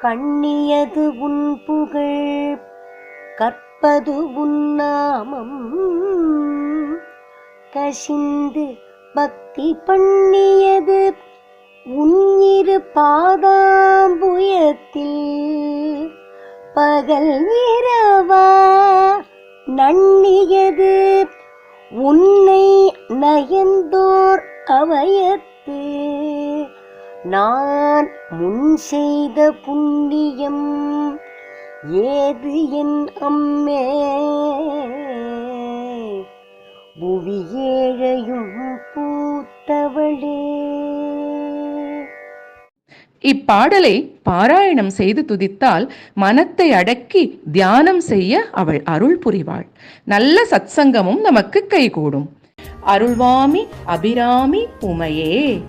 கண்ணியது உன் புகழ் கற்பது உன் நாமம். கசிந்து பக்தி பண்ணியது உன்னிரு பாதாம்புயத்தில். பகல் இரவா நன்னியது உன்னை நயந்தோர் அவயத்து. நான் முன் செய்த புண்ணியம் ஏது என் அம்மே? புவியேழையும் பூத்தவளே. இப்பாடலை பாராயணம் செய்து துதித்தால் மனத்தை அடக்கி தியானம் செய்ய அவள் அருள் புரிவாள். நல்ல சத்சங்கமும் நமக்கு கைகூடும். அருள்வாமி அபிராமி உமையே.